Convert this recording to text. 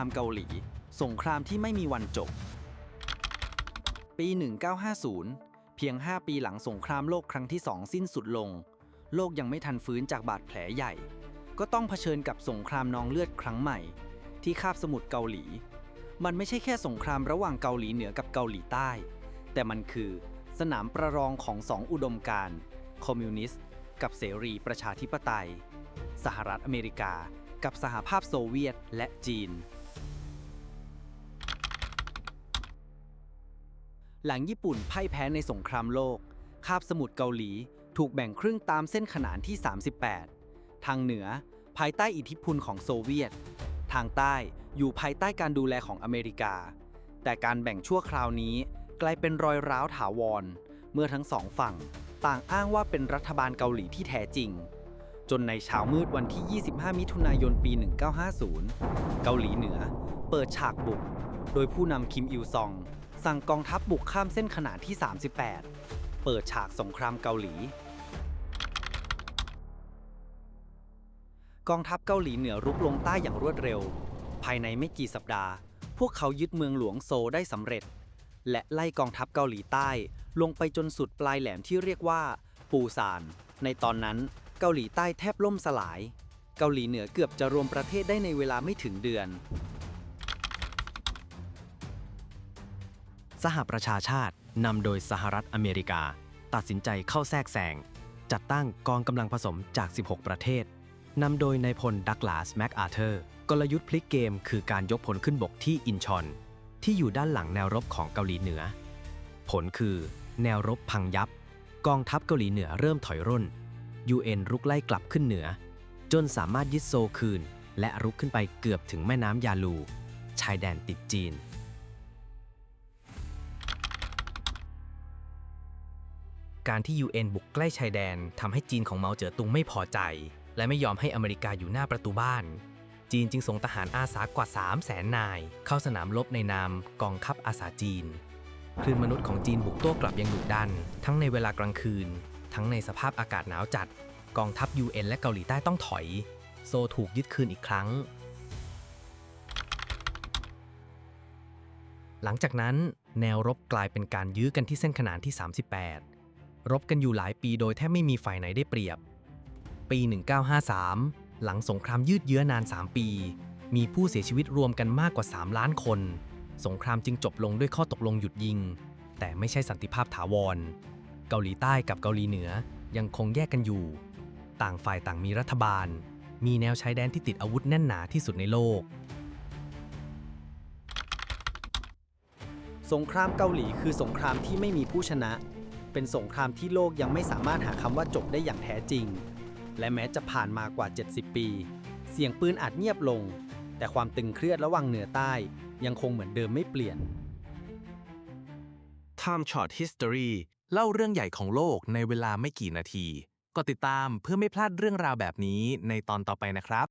ามเกาหลี สงครามที่ไม่มีวันจบ ปี 1950 เพียง 5 ปีหลังสงครามโลกครั้งที่สองสิ้นสุดลง โลกยังไม่ทันฟื้นจากบาดแผลใหญ่ ก็ต้องเผชิญกับสงครามนองเลือดครั้งใหม่ ที่คาบสมุทรเกาหลี มันไม่ใช่แค่สงครามระหว่างเกาหลีเหนือกับเกาหลีใต้ แต่มันคือสนามประลองของสองอุดมการณ์คอมมิวนิสต์กับเสรีประชาธิปไตย สหรัฐอเมริกา กับสหภาพโซเวียตและจีน หลังญี่ปุ่นพ่ายแพ้ในสงครามโลก คาบสมุทรเกาหลีถูกแบ่งครึ่งตามเส้นขนานที่ 38 ทางเหนือภายใต้อิทธิพลของโซเวียต ทางใต้อยู่ภายใต้การดูแลของอเมริกา แต่การแบ่งชั่วคราวนี้กลายเป็นรอยร้าวถาวร เมื่อทั้งสองฝั่ง ต่างอ้างว่าเป็นรัฐบาลเกาหลีที่แท้จริง จนในเช้ามืดวันที่ 25 มิถุนายนปี 1950 เกาหลีเหนือ เปิดฉากบุก โดยผู้นำคิมอิลซอง สั่งกองทัพบุกข้ามเส้นขนานที่ 38 เปิดฉากสงครามเกาหลี กองทัพเกาหลีเหนือรุกลงใต้อย่างรวดเร็ว ภายในไม่กี่สัปดาห์ พวกเขายึดเมืองหลวงโซได้สำเร็จ และไล่กองทัพเกาหลีใต้ ลงไปจนสุดปลายแหลมที่เรียกว่า ปูซาน ในตอนนั้นเกาหลีใต้แทบล่มสลาย เกาหลีเหนือเกือบจะรวมประเทศได้ในเวลาไม่ถึงเดือน สหประชาชาตินำโดยสหรัฐอเมริกา ตัดสินใจเข้าแทรกแซงจัดตั้งกองกำลังผสมจาก 16 ประเทศนำโดยนายพลดักลาสแมคอาเธอร์ กลยุทธ์พลิกเกมคือการยกพลขึ้นบกที่อินชอน ที่อยู่ด้านหลังแนวรบของเกาหลีเหนือ ผลคือ แนวรบพังยับ กองทัพเกาหลีเหนือเริ่มถอยร่น UN รุกไล่กลับขึ้นเหนือ จนสามารถยึดโซคืน และรุกขึ้นไปเกือบถึงแม่น้ำยาลู ชายแดนติดจีน การที่ UN บุกใกล้ชายแดนทำให้จีนของเมาเจ๋อตุงไม่พอใจ และไม่ยอมให้อเมริกาอยู่หน้าประตูบ้าน จีนจึงส่งทหารอาสากว่า 3 0 0แสนนาย เข้าสนามรบในนามกองทัพอาสาจีนคลื่นมนุษย์ของจีนบุกโต้กลับยังดุดัน ทั้งในเวลากลางคืน ทั้งในสภาพอากาศหนาวจัด กองทัพ UN และเกาหลีใต้ต้องถอย โซถูกยึดคืนอีกครั้ง หลังจากนั้นแนวรบกลายเป็นการยื้อกันที่เส้นขนานที่ 38 รบกันอยู่หลายปีโดยแทบไม่มีฝ่ายไหนได้เปรียบ ปี 1953 หลังสงครามยืดเยื้อนาน 3 ปี มีผู้เสียชีวิตรวมกันมากกว่า 3 ล้านคน สงครามจึงจบลงด้วยข้อตกลงหยุดยิง แต่ไม่ใช่สันติภาพถาวร เกาหลีใต้กับเกาหลีเหนือยังคงแยกกันอยู่ ต่างฝ่ายต่างมีรัฐบาล มีแนวชายแดนที่ติดอาวุธแน่นหนาที่สุดในโลกสงครามเกาหลีคือสงครามที่ไม่มีผู้ชนะ เป็นสงครามที่โลกยังไม่สามารถหาคำว่าจบได้อย่างแท้จริง และแม้จะผ่านมากว่า 70 ปี เสียงปืนอาจเงียบลง แต่ความตึงเครียดระหว่างเหนือใต้ยังคงเหมือนเดิมไม่เปลี่ยน Time Short History เล่าเรื่องใหญ่ของโลกในเวลาไม่กี่นาที ก็ติดตามเพื่อไม่พลาดเรื่องราวแบบนี้ในตอนต่อไปนะครับ